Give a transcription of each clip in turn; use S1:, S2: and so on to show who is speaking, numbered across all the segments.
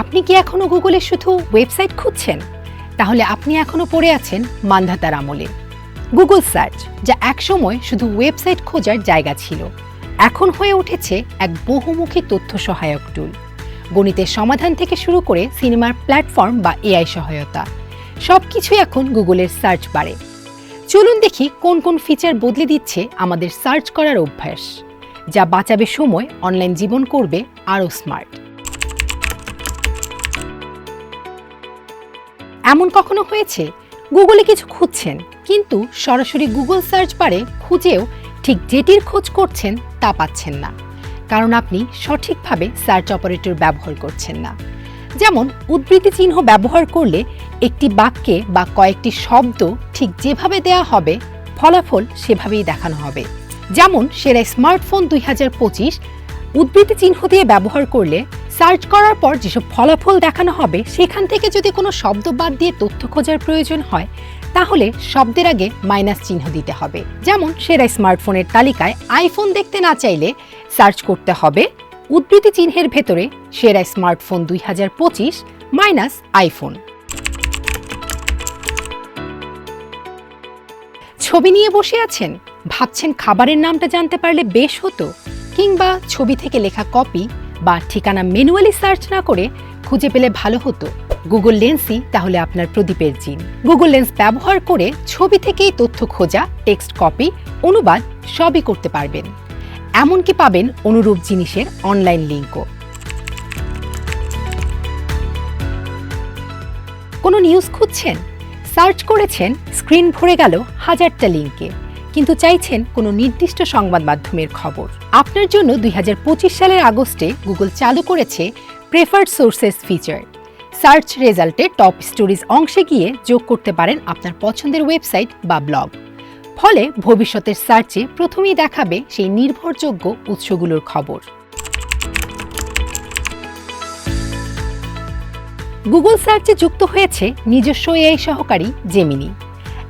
S1: আপনি কি এখনও গুগলে শুধু ওয়েবসাইট খুঁজছেন? তাহলে আপনি এখনও পড়ে আছেন মান্ধাতার আমলে। গুগল সার্চ, যা একসময় শুধু ওয়েবসাইট খোঁজার জায়গা ছিল, এখন হয়ে উঠেছে এক বহুমুখী তথ্য সহায়ক টুল। গণিতের সমাধান থেকে শুরু করে সিনেমার প্ল্যাটফর্ম বা এআই সহায়তা সব কিছুই এখন গুগলের সার্চ বাড়ে চলুন দেখি কোন কোন ফিচার বদলে দিচ্ছে আমাদের সার্চ করার অভ্যাস, যা বাঁচাবে সময়, অনলাইন জীবন করবে, আরও স্মার্ট। এমন কখনো হয়েছে? গুগলে কিছু খুঁজছেন, কিন্তু সরাসরি গুগল সার্চ বারে খুঁজেও ঠিক যেটির খোঁজ করছেন তা পাচ্ছেন না। কারণ আপনি সঠিকভাবে সার্চ অপারেটর ব্যবহার করছেন না। যেমন, উদ্ধৃতি চিহ্ন ব্যবহার করলে একটি বাক্যে বা কয়েকটি শব্দ ঠিক যেভাবে দেয়া হবে, ফলাফল সেভাবেই দেখানো হবে। যেমন সেরা স্মার্টফোন দুই হাজার পঁচিশ, উদ্ধৃতি চিহ্ন দিয়ে ব্যবহার করলে সার্চ করার পর যেসব ফলাফল দেখানো হবে, সেখান থেকে যদি কোনো শব্দ বাদ দিয়ে তথ্য খোঁজার প্রয়োজন হয়, তাহলে শব্দের আগে মাইনাস চিহ্ন দিতে হবে। যেমন সেরা স্মার্টফোনের তালিকায় আইফোন দেখতে না চাইলে সার্চ করতে হবে, উদ্ধৃতি চিহ্নের ভেতরে সেরা স্মার্টফোন দুই হাজার পঁচিশ মাইনাস আইফোন। ছবি নিয়ে বসে আছেন? ভাবছেন খাবারের নামটা জানতে পারলে বেশ হতো। কিংবা ছবি থেকে লেখা কপি বা ঠিকানা ম্যানুয়ালি সার্চ না করে খুঁজে পেলে ভালো হতো। গুগল লেন্সই তাহলে আপনার প্রদীপের জিন। গুগল লেন্স ব্যবহার করে ছবি থেকেই তথ্য খোঁজা টেক্সট কপি অনুবাদ সবই করতে পারবেন। এমনকি পাবেন অনুরূপ জিনিসের অনলাইন লিঙ্কও কোনো নিউজ খুঁজছেন? সার্চ করেছেন স্ক্রিন ভরে গেল হাজারটা লিঙ্কে কিন্তু চাইছেন কোনো নির্দিষ্ট সংবাদ মাধ্যমের খবর। আপনার জন্য দুই হাজার পঁচিশ সালের আগস্টে গুগল চালু করেছে প্রেফার্ড সোর্সেস ফিচার। সার্চ রেজাল্টে টপ স্টোরিজ অংশে গিয়ে যোগ করতে পারেন আপনার পছন্দের ওয়েবসাইট বা ব্লগ। ফলে ভবিষ্যতের সার্চে প্রথমেই দেখাবে সেই নির্ভরযোগ্য উৎসগুলোর খবর। গুগল সার্চে যুক্ত হয়েছে নিজস্ব এআই সহকারী জেমিনি।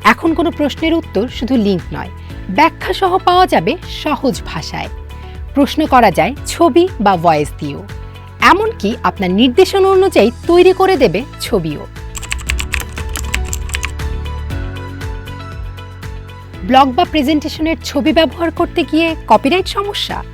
S1: এখন কোনো প্রশ্নের উত্তর শুধু লিঙ্ক নয়। ব্যাখ্যা সহ পাওয়া যাবে সহজ ভাষায়। প্রশ্ন করা যায়, ছবি বা ভয়েস দিয়েও। এমনকি আপনার নির্দেশনা অনুযায়ী তৈরি করে দেবে ছবিও। ব্লগ বা প্রেজেন্টেশনের ছবি ব্যবহার করতে গিয়ে কপিরাইট সমস্যা?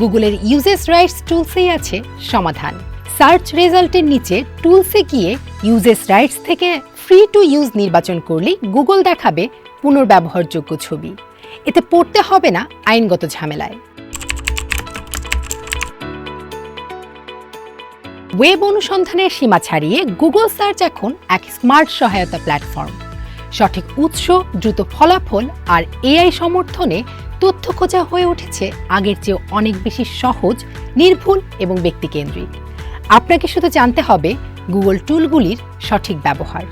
S1: গুগলের ইউজেস রাইটস টুলসেই আছে সমাধান। সার্চ রেজাল্টের নিচে টুলসে গিয়ে ইউজেস রাইটস থেকে ফ্রি টু ইউজ নির্বাচন করলেই গুগল দেখাবে পুনর্ব্যবহারযোগ্য ছবি। এতে পড়তে হবে না আইনগত ঝামেলায়। ওয়েব অনুসন্ধানের সীমা ছাড়িয়ে গুগল সার্চ এখন এক স্মার্ট সহায়তা প্ল্যাটফর্ম। সঠিক উৎস, দ্রুত ফলাফল আর এআই সমর্থনে তথ্য খোঁজা হয়ে উঠেছে আগের চেয়ে অনেক বেশি সহজ, নির্ভুল এবং ব্যক্তিকেন্দ্রিক। আপনাকে শুধু জানতে হবে গুগল টুলগুলির সঠিক ব্যবহার।